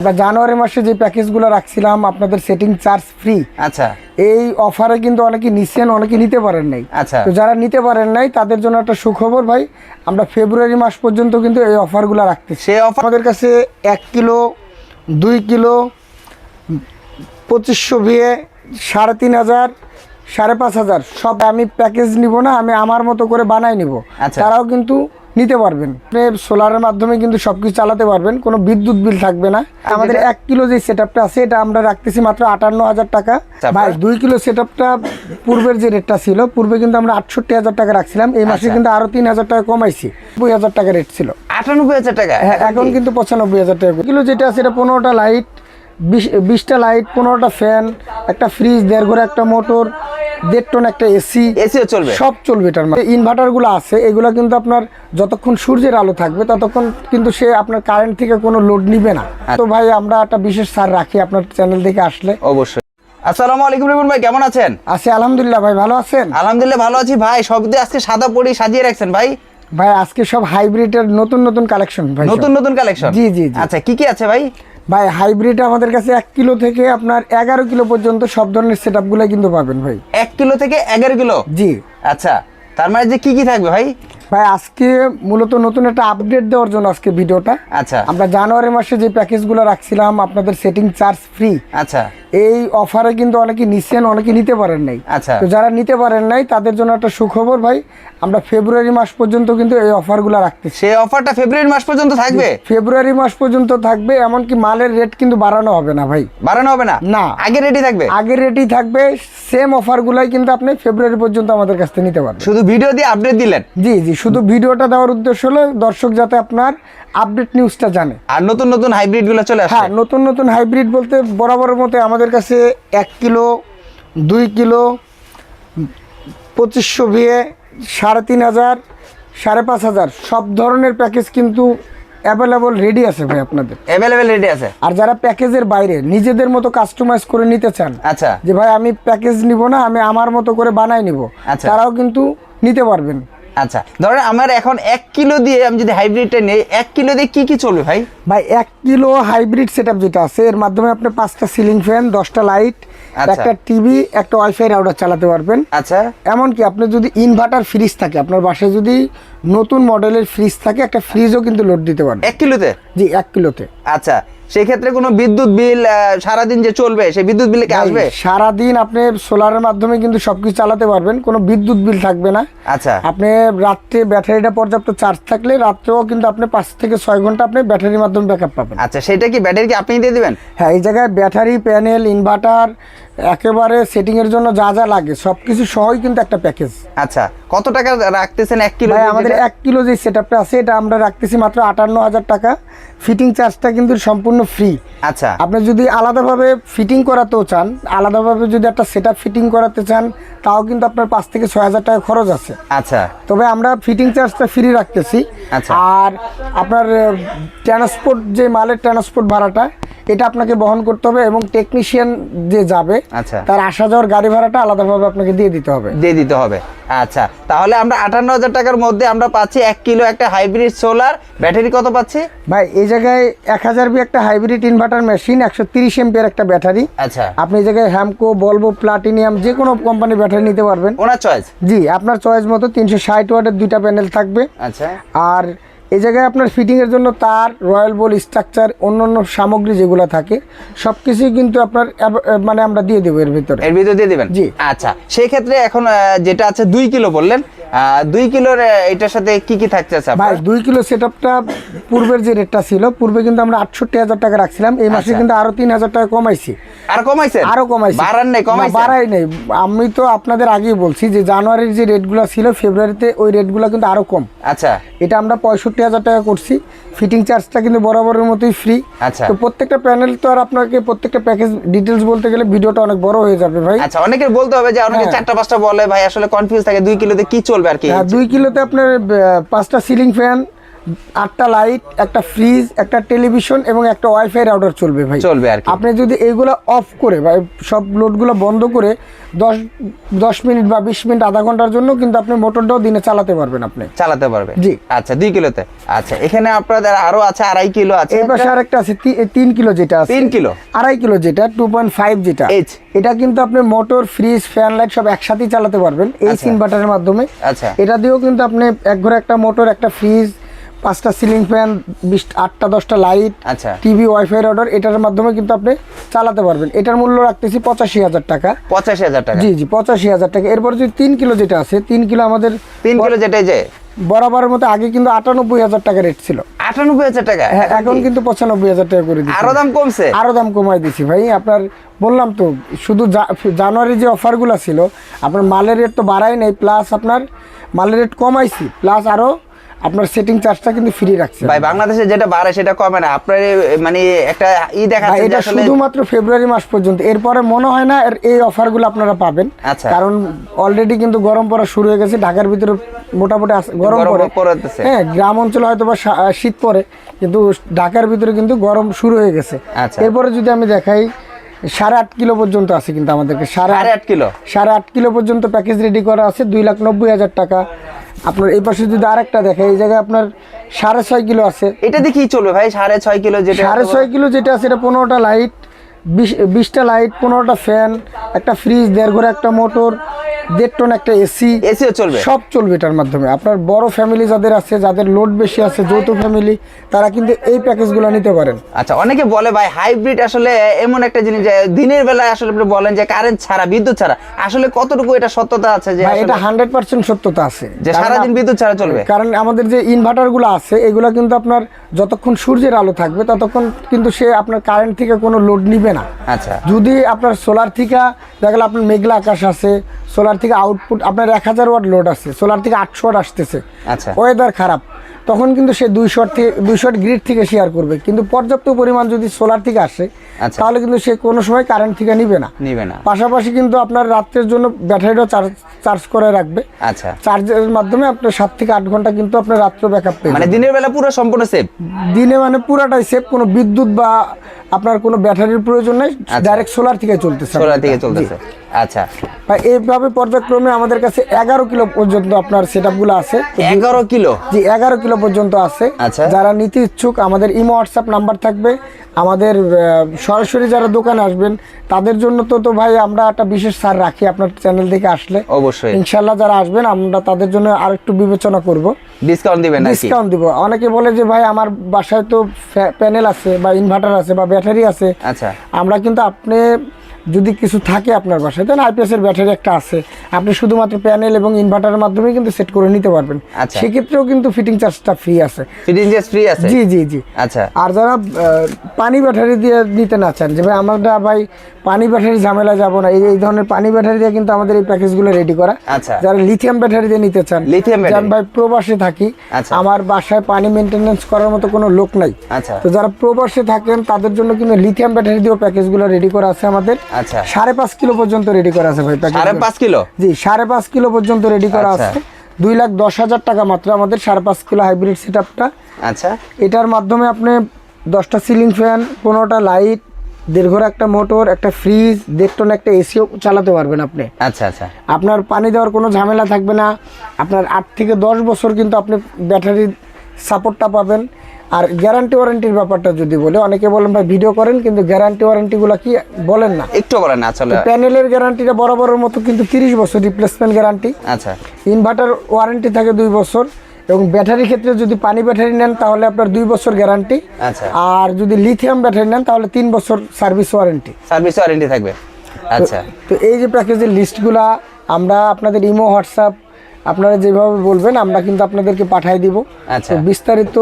আমরা জানুয়ারি মাসে যে প্যাকেজগুলো রাখছিলাম আপনাদের সেটিং চার্জ ফ্রি আচ্ছা। এই অফারে কিন্তু অনেকে নিচ্ছেন অনেকে নিতে পারেন নাই। আচ্ছা। তো যারা নিতে পারেন নাই তাদের জন্য একটা সুখবর ভাই আমরা ফেব্রুয়ারি মাস পর্যন্ত কিন্তু এই অফারগুলো রাখতেছি। সে অফার আমাদের কাছে এক কিলো দুই কিলো পঁচিশশো ভিয়ে সাড়ে তিন হাজার সাড়ে পাঁচ হাজার সব আমি প্যাকেজ নিব না আমি আমার মতো করে বানাই নিব। আচ্ছা। তারাও কিন্তু নিতে পারবেন। আপনি সোলারের মাধ্যমে কিন্তু সব কিছু চালাতে পারবেন কোনো বিদ্যুৎ বিল থাকবে না। আমাদের এক কিলো যে সেট আছে এটা আমরা রাখতেছি মাত্র আটান্ন হাজার টাকা? ভাই দুই কিলো সেট পূর্বের যে রেটটা ছিল পূর্বে কিন্তু আমরা আটষট্টি হাজার টাকা রাখছিলাম এই মাসে আচ্ছা। কিন্তু আরও তিন হাজার টাকা কমাইছি। দুই হাজার টাকা রেট ছিল। আটানব্বই হাজার টাকা? হ্যাঁ এখন কিন্তু পঁচানব্বই হাজার টাকা। কিলো যেটা আছে এটা পনেরোটা লাইট বিশ বিশটা লাইট পনেরোটা ফ্যান একটা ফ্রিজ দেড় ঘরে একটা মোটর দেড় টন একটা এসি এসিও চলবে। সব চলবে এটার মধ্যে। ইনভার্টারগুলো আছে এগুলো কিন্তু আপনার যতক্ষণ সূর্যের আলো থাকবে ততক্ষণ কিন্তু সে আপনার কারেন্ট থেকে কোনো লোড নিবে না। তো ভাই আমরা একটা বিশেষ সার রাখি আপনার চ্যানেল থেকে আসলে। অবশ্যই। আসসালামু আলাইকুম রিমন ভাই কেমন আছেন? আছে আলহামদুলিল্লাহ ভাই ভালো আছেন? আলহামদুলিল্লাহ ভালো আছি ভাই। সব দিয়ে আজকে সাদা পরি সাজিয়ে রাখছেন ভাই? ভাই আজকে সব হাইব্রিডের নতুন নতুন কালেকশন ভাই নতুন নতুন কালেকশন জি, জি। আচ্ছা কি কি আছে ভাই? ভাই হাইব্রিড আমাদের কাছে এক কিলো থেকে আপনার এগারো কিলো পর্যন্ত সব ধরনের সেট আপগুলো কিন্তু পাবেন ভাই। এক কিলো থেকে এগারো কিলো? জি। আচ্ছা তার মানে যে কি কি থাকবে ভাই? ভাই আজকে মূলত নতুন একটা আপডেট দেওয়ার জন্য আজকে ভিডিওটা। আচ্ছা। আমরা জানুয়ারি মাসে যে প্যাকেজগুলো রাখছিলাম আপনাদের সেটিং চার্জ ফ্রি আচ্ছা। এই অফারে কিন্তু অনেকে নিচ্ছেন অনেকে নিতে পারেন নাই। আচ্ছা। তো যারা নিতে পারেন নাই তাদের জন্য একটা সুখবর ভাই আমরা ফেব্রুয়ারি মাস পর্যন্ত কিন্তু এই অফারগুলো রাখতেছি। সেই অফারটা ফেব্রুয়ারি মাস পর্যন্ত থাকবে? ফেব্রুয়ারি মাস পর্যন্ত থাকবে এমনকি মালের রেট কিন্তু বাড়ানো হবে না ভাই। বাড়ানো হবে না? না। আগে রেডি থাকবে? আগের রেটই থাকবে সেম অফারগুলাই কিন্তু আপনি ফেব্রুয়ারি পর্যন্ত আমাদের কাছ থেকে নিতে পারবেন। শুধু ভিডিও দিয়ে আপডেট দিলেন? জি জি শুধু ভিডিওটা দেওয়ার উদ্দেশ্য হলো দর্শক যাতে আপনার আপডেট নিউজটা জানে। আর নতুন নতুন হাইব্রিডগুলো চলে হ্যাঁ নতুন নতুন হাইব্রিড বলতে বরাবরের মতো আমাদের কাছে এক কিলো দুই কিলো পঁচিশশো ভিয়ে সাড়ে তিন হাজার সাড়ে পাঁচ হাজার সব ধরনের প্যাকেজ কিন্তু অ্যাভেলেবল রেডি আছে ভাই আপনাদের। অ্যাভেলেবল রেডি আছে। আর যারা প্যাকেজের বাইরে নিজেদের মতো কাস্টমাইজ করে নিতে চান আচ্ছা। যে ভাই আমি প্যাকেজ নিব না আমি আমার মতো করে বানাই নিব আচ্ছা। তারাও কিন্তু নিতে পারবেন। আচ্ছা ধরেন আমার এখন এক কিলো দিয়ে আমি যদি হাইব্রিডটা নিই এক কিলো দিয়ে কি কি চলবে ভাই? ভাই এক কিলো হাইব্রিড সেট যেটা আছে এর মাধ্যমে আপনি পাঁচটা সিলিং ফ্যান দশটা লাইট আচ্ছা। একটা টিভি একটা ওয়াইফাই রাউটার চালাতে পারবেন। আচ্ছা। এমনকি আপনি যদি ইনভার্টার ফ্রিজ থাকে আপনার বাসায় যদি নতুন মডেলের ফ্রিজ থাকে একটা ফ্রিজও কিন্তু লোড দিতে পারবেন। এক কিলোতে? জি এক কিলোতে। আচ্ছা। সেক্ষেত্রে কোনো বিদ্যুৎ বিল সারাদিন যে চলবে সেই বিদ্যুৎ বিলে কি আসবে? সারাদিন আপনি সোলারের মাধ্যমে কিন্তু সবকিছু চালাতে পারবেন কোনো বিদ্যুৎ বিল থাকবে না। আচ্ছা। আপনি রাত্রে ব্যাটারিটা পর্যাপ্ত চার্জ থাকলে রাত্রেও কিন্তু আপনি পাঁচ থেকে ছয় ঘণ্টা আপনি ব্যাটারির মাধ্যমে ব্যাকআপ পাবেন। আচ্ছা সেটা কি ব্যাটারি কি আপনি দিয়ে দিবেন? হ্যাঁ এই জায়গায় ব্যাটারি প্যানেল ইনভার্টার একেবারে সেটিংয়ের জন্য যা যা লাগে সব কিছু সহই কিন্তু একটা প্যাকেজ আচ্ছা কত টাকা রাখতেছেন এক কিলো ভাই আমাদের এক কিলো যে সেট আছে এটা আমরা রাখতেছি মাত্র আটান্ন হাজার টাকা। ফিটিং চার্জটা কিন্তু সম্পূর্ণ ফ্রি আচ্ছা। আপনি যদি আলাদাভাবে ফিটিং করাতেও চান আলাদাভাবে যদি একটা সেট ফিটিং করাতে চান তাও কিন্তু আপনার পাঁচ থেকে ছয় হাজার টাকা খরচ আছে। আচ্ছা। তবে আমরা ফিটিং চার্জটা ফ্রি রাখতেছি। আচ্ছা। আর আপনার ট্রান্সপোর্ট যে মালের ট্রান্সপোর্ট ভাড়াটা এটা আপনাকে বহন করতে হবে এবং টেকনিশিয়ান যে যাবে আচ্ছা। তার আসা যাওয়ার গাড়ি ভাড়াটা আলাদাভাবে আপনাকে দিয়ে দিতে হবে। দিয়ে দিতে হবে। আচ্ছা তাহলে আমরা আটান্ন হাজার টাকার মধ্যে আমরা পাচ্ছি এক কিলো একটা হাইব্রিড সোলার ব্যাটারি কত পাচ্ছি? ভাই এই জায়গায় এক হাজার বি একটা হাইব্রিড ইনভার্টার মেশিন একশো তিরিশ এমপিয়ার একটা ব্যাটারি আচ্ছা। আপনি এই জায়গায় হ্যামকো বলব প্লাটিনিয়াম যে কোনো কোম্পানির ব্যাটারি নিতে পারবেন। ওনার চয়েস জি আপনার চয়েস মতো তিনশো ষাট ওয়াটের দুইটা প্যানেল থাকবে। আচ্ছা। আর এই জায়গায় আপনার ফিটিংয়ের জন্য তার রয়্যাল বল স্ট্রাকচার অন্য অন্য সামগ্রী যেগুলো থাকে সব কিছুই কিন্তু আপনার মানে আমরা দিয়ে দেবো এর ভিতরে এর ভিতরে দিয়ে দেবেন জি। আচ্ছা সেই ক্ষেত্রে এখন যেটা আছে দুই কিলো বললেন দুই কিলোর এটার সাথে কি কি থাকছে ভাই দুই কিলো পূর্বের যে রেটটা ছিল পূর্বে কিন্তু আমরা আটষট্টি হাজার টাকা রাখছিলাম এই মাসে আচ্ছা। কিন্তু আরও তিন হাজার টাকা কমাইছি। আর আরও কমাইছি। বাড়ান নেই না, কমাইছেন? বাড়াই নেই। আমি তো আপনাদের আগেই বলছি যে জানুয়ারির যে রেটগুলো ছিল ফেব্রুয়ারিতে ওই রেটগুলো কিন্তু আরও কম। আচ্ছা। এটা আমরা পঁয়ষট্টি হাজার টাকা করছি। ফিটিং চার্জটা কিন্তু বরাবরের মতোই ফ্রি আচ্ছা। তো প্রত্যেকটা প্যানেল তো আর আপনাকে প্রত্যেকটা প্যাকেজ ডিটেলস বলতে গেলে ভিডিওটা অনেক বড় হয়ে যাবে ভাই। আচ্ছা অনেকের বলতে হবে যে অনেকে হ্যাঁ। চারটা পাঁচটা বলে ভাই আসলে কনফিউজ থাকে দুই কিলোতে কি চলবে আর কি? হ্যাঁ, দুই কিলোতে আপনার পাঁচটা সিলিং ফ্যান আটটা লাইট একটা ফ্রিজ একটা টেলিভিশন এবং একটা ওয়াইফাই রাউটার চলবে ভাই। চলবে আর আপনি যদি এইগুলো অফ করে বা সব লোডগুলো বন্ধ করে দশ দশ মিনিট বা বিশ মিনিট আধা ঘণ্টার জন্য কিন্তু আপনি মোটরটাও দিনে চালাতে পারবেন আপনি। চালাতে পারবেন? জি। আচ্ছা দুই কিলোতে? আচ্ছা এখানে আপনাদের আরও আছে আড়াই কিলো আছে এই পাশে আরেকটা আছে তিন কিলো যেটা আছে। তিন কিলো? আড়াই কিলো যেটা টু পয়েন্ট ফাইভ যেটা। এটা কিন্তু আপনি মোটর ফ্রিজ ফ্যান লাইট সব একসাথেই চালাতে পারবেন এই আচ্ছা। ইনভার্টারের মাধ্যমে। আচ্ছা। এটা দিয়েও কিন্তু আপনি এক ঘরে একটা মোটর একটা ফ্রিজ পাঁচটা সিলিং ফ্যান বিশ আটটা দশটা লাইট আচ্ছা। টিভি ওয়াইফাই অর্ডার এটার মাধ্যমে কিন্তু আপনি চালাতে পারবেন। এটার মূল্য রাখতেছি পঁচাশি হাজার টাকা। পঁচাশি হাজার টাকা। জি জি পঁচাশি হাজার টাকা। এরপর যদি তিন কিলো যেটা আছে তিন কিলো আমাদের তিন কিলো যেটাই যে? বরাবরের মতো আগে কিন্তু আটানব্বই হাজার টাকা রেট ছিল। আটানব্বই হাজার টাকা? হ্যাঁ এখন কিন্তু পঁচানব্বই হাজার টাকা করে দিচ্ছি। আরও দাম কমছে? আরও দাম কমাই দিছি ভাই। আপনার বললাম তো শুধু জানুয়ারি যে অফারগুলো ছিল আপনার মালের রেট তো বাড়াই নাই প্লাস আপনার মালের রেট কমাইছি প্লাস আরও আপনার সেটিং চার্জটা কিন্তু ফ্রি রাখছে। ভাই বাংলাদেশে যেটা বাড়ে সেটা কমে না। আপনার মানে একটা ই দেখাচ্ছে এটা শুধুমাত্র ফেব্রুয়ারি মাস পর্যন্ত। এরপরে মনে হয় না এই অফারগুলো আপনারা পাবেন। আচ্ছা। কারণ অলরেডি কিন্তু গরম পড়া শুরু হয়ে গেছে। ঢাকার ভিতরে মোটামুটি গরম পড়ে। হ্যাঁ গ্রাম অঞ্চলে হয়তো বা শীত পড়ে কিন্তু ঢাকার ভিতরে কিন্তু গরম শুরু হয়ে গেছে। আচ্ছা। এরপরে যদি আমি দেখাই সাড়ে আট কিলো পর্যন্ত আছে কিন্তু আমাদেরকে। সাড়ে সাড়ে আট কিলো? সাড়ে আট কিলো পর্যন্ত প্যাকেজ রেডি করা আছে। দুই লাখ নব্বই হাজার টাকা। আপনার এই পাশে যদি আরেকটা দেখে এই জায়গায় আপনার সাড়ে ছয় কিলো আছে। এটা দেখি চলবে ভাই সাড়ে ছয় কিলো যেটা সাড়ে ছয় কিলো যেটা আছে এটা পনেরোটা লাইট বিশ বিশটা লাইট পনেরোটা ফ্যান একটা ফ্রিজ দেড় ঘরে একটা মোটর দেড় টন একটা এসি এসিও চলবে? সব চলবে এটার মাধ্যমে। আপনার বড় ফ্যামিলি যাদের আছে যাদের লোড বেশি আছে যৌথ ফ্যামিলি তারা কিন্তু এই প্যাকেজগুলো নিতে পারেন। আচ্ছা অনেকে বলে ভাই হাইব্রিড আসলে এমন একটা জিনিস যে দিনের বেলায় আসলে আপনি বলেন যে কারেন্ট ছাড়া বিদ্যুৎ ছাড়া আসলে কতটুকু এটা সত্যতা আছে যে এটা হান্ড্রেড পার্সেন্ট সত্যতা আছে। যে সারাদিন বিদ্যুৎ ছাড়া চলবে? কারণ আমাদের যে ইনভার্টারগুলো আছে এগুলো কিন্তু আপনার যতক্ষণ সূর্যের আলো থাকবে ততক্ষণ কিন্তু সে আপনার কারেন্ট থেকে কোনো লোড নিবে না। আচ্ছা। যদি আপনার সোলার থেকে দেখা গেলো আপনার মেঘলা আকাশ আছে সোলার থেকে আউটপুট আপনার এক হাজার ওয়াট লোড আছে সোলার থেকে আটশো ওয়াট আসতেছে। আচ্ছা। ওয়েদার খারাপ। তখন কিন্তু সে দুইশো ওয়াট থেকে ওয়াট গ্রিড থেকে শেয়ার করবে। কিন্তু পর্যাপ্ত পরিমাণ যদি সোলার থেকে আসে আচ্ছা। তাহলে কিন্তু সে কোনো সময় কারেন্ট থেকে নিবে না। নিবে না। পাশাপাশি কিন্তু আপনার রাত্রের জন্য ব্যাটারিটাও চার্জ চার্জ করে রাখবে। আচ্ছা। চার্জের মাধ্যমে আপনার সাত থেকে আট ঘণ্টা কিন্তু আপনার রাত্রে ব্যাকআপ পেয়ে মানে দিনের বেলা পুরো সম্পূর্ণ সেফ দিনে মানে পুরাটাই সেফ কোনো বিদ্যুৎ বা আপনার কোনো ব্যাটারির প্রয়োজন নেই ডাইরেক্ট সোলার থেকে চলতেছে সোলার থেকে চলতেছে। আচ্ছা। এইভাবে পর্যায়ক্রমে আমাদের কাছে এগারো কিলো পর্যন্ত আপনার সেটগুলো আছে। এগারো কিলো? জি এগারো কিলো পর্যন্ত আছে। আচ্ছা। যারা নিতে ইচ্ছুক আমাদের ইমো হোয়াটসঅ্যাপ নাম্বার থাকবে। আমাদের সরাসরি যারা দোকানে আসবেন তাদের জন্য তো তো ভাই আমরা একটা বিশেষ ছাড় রাখি আপনার চ্যানেল থেকে আসলে। অবশ্যই। ইনশাল্লাহ যারা আসবেন আমরা তাদের জন্য আর একটু বিবেচনা করব। ডিসকাউন্ট দিবেন ডিসকাউন্ট দিব। অনেকে বলে যে ভাই আমার বাসায় তো প্যানেল আছে বা ইনভার্টার আছে বা ব্যাটারি আছে। আচ্ছা। আমরা কিন্তু আপনি যদি কিছু থাকে আপনার বাসায় তাহলে আইপিএস এর ব্যাটারি একটা আছে। আপনি শুধুমাত্র প্যানেল এবং ইনভার্টারের মাধ্যমে কিন্তু সেট করে নিতে পারবেন। আচ্ছা। সেক্ষেত্রেও কিন্তু ফিটিং চার্জটা ফ্রি আছে। ফিটিং চার্জ ফ্রি আছে? জি জি জি। আচ্ছা। আর যারা পানি ব্যাটারি দিয়ে নিতে না চান যে ভাই আমরা ভাই পানি ব্যাটারি ঝামেলা যাব না এই ধরনের পানি ব্যাটারি দিয়ে কিন্তু আমাদের এই প্যাকেজগুলো রেডি করা। আচ্ছা। যারা লিথিয়াম ব্যাটারি দিয়ে নিতে চান লিথিয়াম ব্যাটারি ভাই প্রবাসে থাকি আচ্ছা। আমার বাসায় পানি মেনটেনেন্স করার মতো কোনো লোক নাই। আচ্ছা। তো যারা প্রবাসে থাকেন তাদের জন্য কিন্তু লিথিয়াম ব্যাটারি দিয়েও প্যাকেজগুলো রেডি করা আছে আমাদের। আচ্ছা। সাড়ে পাঁচ কিলো পর্যন্ত রেডি করা আছে ভাই সাড়ে পাঁচ কিলো? জি সাড়ে পাঁচ কিলো পর্যন্ত রেডি করা আচ্ছা। আছে। দুই লাখ দশ হাজার টাকা মাত্র আমাদের সাড়ে পাঁচ কিলো হাইব্রিড সেট আচ্ছা। এটার মাধ্যমে আপনি দশটা সিলিং ফ্যান পনেরোটা লাইট দেড়ঘর একটা মোটর একটা ফ্রিজ দেড় টন একটা এসিও চালাতে পারবেন আপনি। আচ্ছা আচ্ছা। আপনার পানি দেওয়ার কোনো ঝামেলা থাকবে না। আপনার আট থেকে দশ বছর কিন্তু আপনি ব্যাটারির সাপোর্টটা পাবেন। আর গ্যারান্টি ওয়ারেন্টির ব্যাপারটা যদি বলে অনেকে বলেন ভাই ভিডিও করেন কিন্তু গ্যারান্টি ওয়ারেন্টিগুলো কি বলেন না? একটু বলেন না আসলে প্যানেলের গ্যারান্টিটা বরাবরের মতো কিন্তু তিরিশ বছর রিপ্লেসমেন্ট গ্যারান্টি আচ্ছা। ইনভার্টার ওয়ারেন্টি থাকে দুই বছর এবং ব্যাটারি ক্ষেত্রে যদি পানি ব্যাটারি নেন তাহলে আপনার দুই বছর গ্যারান্টি আচ্ছা। আর যদি লিথিয়াম ব্যাটারি নেন তাহলে তিন বছর সার্ভিস ওয়ারেন্টি সার্ভিস ওয়ারেন্টি থাকবে। আচ্ছা। তো এই যে প্যাকেজের লিস্টগুলা আমরা আপনাদের ইমো হোয়াটসঅ্যাপ আপনারা যেভাবে বলবেন আমরা কিন্তু আপনাদেরকে পাঠিয়ে দিব। আচ্ছা। বিস্তারিত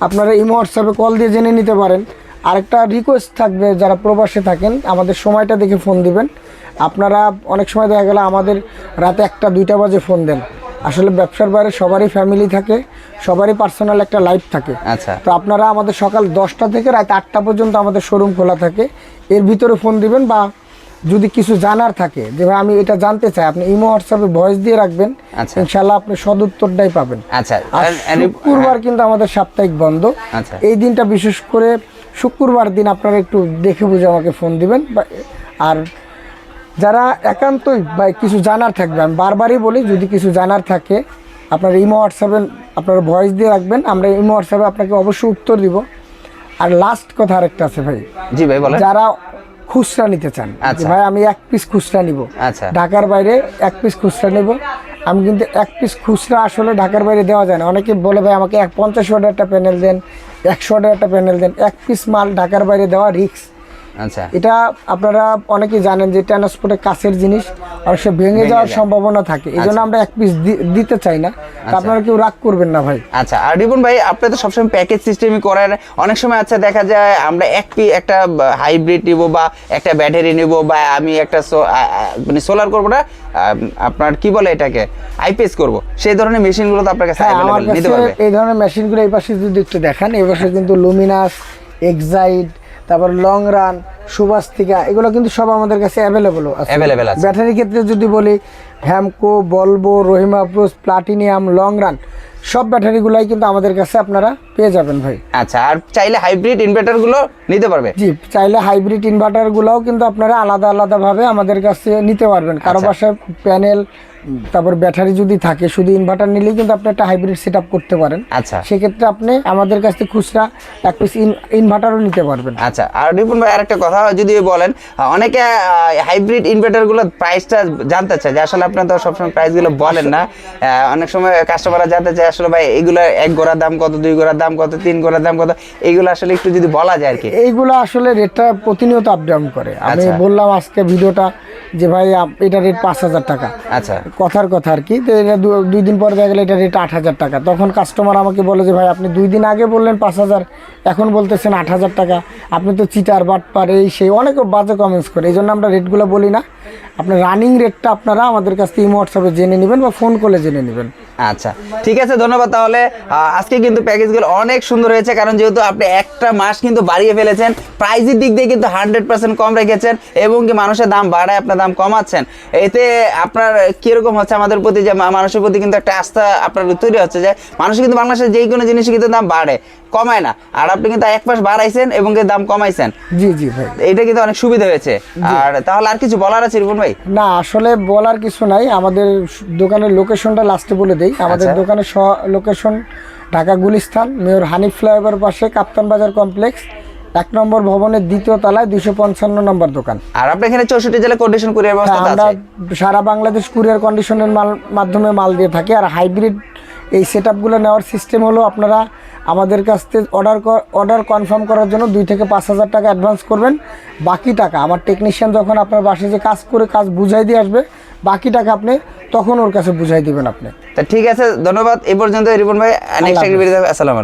আপনারা ইমো হোয়াটসঅ্যাপে কল দিয়ে জেনে নিতে পারেন। আরেকটা রিকোয়েস্ট থাকবে যারা প্রবাসে থাকেন আমাদের সময়টা দেখে ফোন দিবেন। আপনারা অনেক সময় দেখা গেল আমাদের রাতে একটা দুইটা বাজে ফোন দেন। আসলে ব্যবসার বাইরে সবারই ফ্যামিলি থাকে সবারই পার্সোনাল একটা লাইফ থাকে। আচ্ছা। তো আপনারা আমাদের সকাল দশটা থেকে রাত আটটা পর্যন্ত আমাদের শোরুম খোলা থাকে। এর ভিতরে ফোন দিবেন বা যদি কিছু জানার থাকে যে ভাই আমি এটা জানতে চাই আপনি ইমো হোয়াটসঅ্যাপে ভয়েস দিয়ে রাখবেন আচ্ছা। ইনশাল্লাহ আপনি সদুত্তরটাই পাবেন। আচ্ছা আর শুক্রবার কিন্তু আমাদের সাপ্তাহিক বন্ধ। আচ্ছা। এই দিনটা বিশেষ করে শুক্রবার দিন আপনারা একটু দেখে বুঝে আমাকে ফোন দিবেন। আর যারা একান্তই বা কিছু জানার থাকবে আমি বারবারই বলি যদি কিছু জানার থাকে আপনার ইমো হোয়াটসঅ্যাপে আপনারা ভয়েস দিয়ে রাখবেন আমরা ইমো হোয়াটসঅ্যাপে আপনাকে অবশ্যই উত্তর দিব। আর লাস্ট কথা আরেকটা আছে ভাই। জি ভাই বলেন। যারা খুচরা নিতে চান। আচ্ছা। ভাই আমি এক পিস খুচরা নিব। আচ্ছা। ঢাকার বাইরে এক পিস খুচরা নিব। আমি কিন্তু এক পিস খুচরা আসলে ঢাকার বাইরে দেওয়া যায় না। অনেকে বলে ভাই আমাকে এক পঞ্চাশ ওয়াটের একটা প্যানেল দেন একশো একটা প্যানেল দেন। এক পিস মাল ঢাকার বাইরে দেওয়া রিক্স আচ্ছা। এটা আপনারা অনেকেই জানেন যে ট্রান্সপোর্টের কাছের জিনিস আর সে ভেঙে যাওয়ার সম্ভাবনা থাকে। এই জন্য আমরা এক পিস দিতে চাই না। আপনারা কেউ রাগ করবেন না ভাই। আচ্ছা আর রিপন ভাই আপনি তো সবসময় প্যাকেজ সিস্টেমই করেন। অনেক সময় আচ্ছা দেখা যায় আমরা এক পি একটা হাইব্রিড নিব বা একটা ব্যাটারি নিব বা আমি একটা মানে সোলার করব না আপনার কি বলে এটাকে? আইপিএস করব। সেই ধরনের মেশিনগুলো তো আপনার কাছে হ্যাঁ নিতে পারবে। এই ধরনের মেশিনগুলো এই পাশে যদি একটু দেখান এই পাশে কিন্তু লুমিনাস এক্সাইড তারপর লং রান সুবাস্তিকা এগুলো কিন্তু সব আমাদের কাছে অ্যাভেলেবল আছে Available আছে। ব্যাটারি ক্ষেত্রে যদি বলি হ্যামকো বলব Rahimafrooz platinum long run সব ব্যাটারিগুলাই কিন্তু আমাদের কাছে আপনারা পেয়ে যাবেন ভাই আচ্ছা আর চাইলে হাইব্রিড ইনভার্টারগুলো নিতে পারবে জি চাইলে হাইব্রিড ইনভার্টারগুলোও কিন্তু আপনারা আলাদা আলাদাভাবে আমাদের কাছে নিতে পারবেন কারও আচ্ছা। বাসায় প্যানেল তারপর ব্যাটারি যদি থাকে শুধু ইনভার্টার নিলেই কিন্তু আপনি একটা হাইব্রিড সেট করতে পারেন। আচ্ছা। সেক্ষেত্রে আপনি আমাদের কাছ থেকে খুচরা এক পিস ইনভার্টারও নিতে পারবেন। আচ্ছা আর রিপন ভাই আরেকটা কথা যদি বলেন অনেকে হাইব্রিড ইনভার্টারগুলোর প্রাইসটা জানতে চায় যে আসলে আপনারা তো সবসময় প্রাইসগুলো বলেন না। অনেক সময় কাস্টমাররা জানতে চায় আসলে ভাই এগুলো এক গোড়ার দাম কত দুই গোড়ার দাম কত তিন গোড়ার দাম কত এইগুলো আসলে একটু যদি বলা যায় আর কি। এইগুলো আসলে রেটটা প্রতিনিয়ত আপ ডাউন করে। আমি আচ্ছা। বললাম আজকে ভিডিওটা যে ভাই এটা রেট পাঁচ হাজার টাকা। আচ্ছা। কথার কথা আর কি তো এটা দু- দুই দিন পরে দেখা গেলে এটা রেট আট হাজার টাকা। তখন কাস্টমার আমাকে বলে যে ভাই আপনি দুই দিন আগে বললেন পাঁচ হাজার এখন বলতেছেন আট হাজার টাকা। আপনি তো চিটার বাটপার এই সেই অনেক বাজে কমেন্টস করে। এই জন্য আমরা রেটগুলো বলি না। আপনার রানিং রেটটা আপনারা আমাদের কাছ থেকে ইমো হোয়াটসঅ্যাপে জেনে নেবেন বা ফোন করলে জেনে নেবেন। আচ্ছা ঠিক আছে, ধন্যবাদ তাহলে। আজকে কিন্তু প্যাকেজগুলো অনেক সুন্দর হয়েছে, কারণ যেহেতু আপনি একটা মাস কিন্তু বাড়িয়ে ফেলেছেন, প্রাইজের দিক দিয়ে কিন্তু হান্ড্রেড পার্সেন্ট কম রেখেছেন এবং কি মানুষের দাম বাড়ায়, আপনার দাম কমাচ্ছেন। এতে আপনার কীরকম হচ্ছে আমাদের প্রতি যে মানুষের প্রতি কিন্তু একটা আস্থা আপনার তৈরি হচ্ছে যে, মানুষ কিন্তু বাংলাদেশের যে কোনো জিনিস কিন্তু দাম বাড়ে। কমায় না। আর আপনি কিন্তু এক মাস বাড়াইছেন এবং দাম কমাইছেন। জি জি ভাই। এটা কিন্তু অনেক সুবিধা হয়েছে। আর তাহলে আর কিছু বলার আছে রিপন ভাই? না আসলে বলার কিছু নাই। আমাদের দোকানের লোকেশনটা লাস্টে বলে দেই। আমাদের আচ্ছা। দোকানের location Dhaka Gulistan mayor Hanif flyover পাশে কাপ্তান বাজার কমপ্লেক্স এক নম্বর ভবনের দ্বিতীয় তলায় দুশো পঞ্চান্ন নম্বর দোকান। আর আপনার এখানে চৌষট্টি জেলা কন্ডিশন কুরিয়ার ব্যবস্থা আমরা সারা বাংলাদেশ কুরিয়ার কন্ডিশনের মাল মাধ্যমে মাল দিয়ে থাকি। আর হাইব্রিড এই সেট আপগুলো নেওয়ার সিস্টেম হলো আপনারা আমাদের কাছ থেকে অর্ডার অর্ডার কনফার্ম করার জন্য দুই থেকে পাঁচ হাজার টাকা অ্যাডভান্স করবেন। বাকি টাকা আমার টেকনিশিয়ান যখন আপনার বাসে যে কাজ করে কাজ বুঝাই দিয়ে আসবে বাকি টাকা আপনি তখন ওর কাছে বুঝাই দিবেন আপনি। তা ঠিক আছে ধন্যবাদ। এই পর্যন্ত রিপন ভাই নেক্সট আসসালামু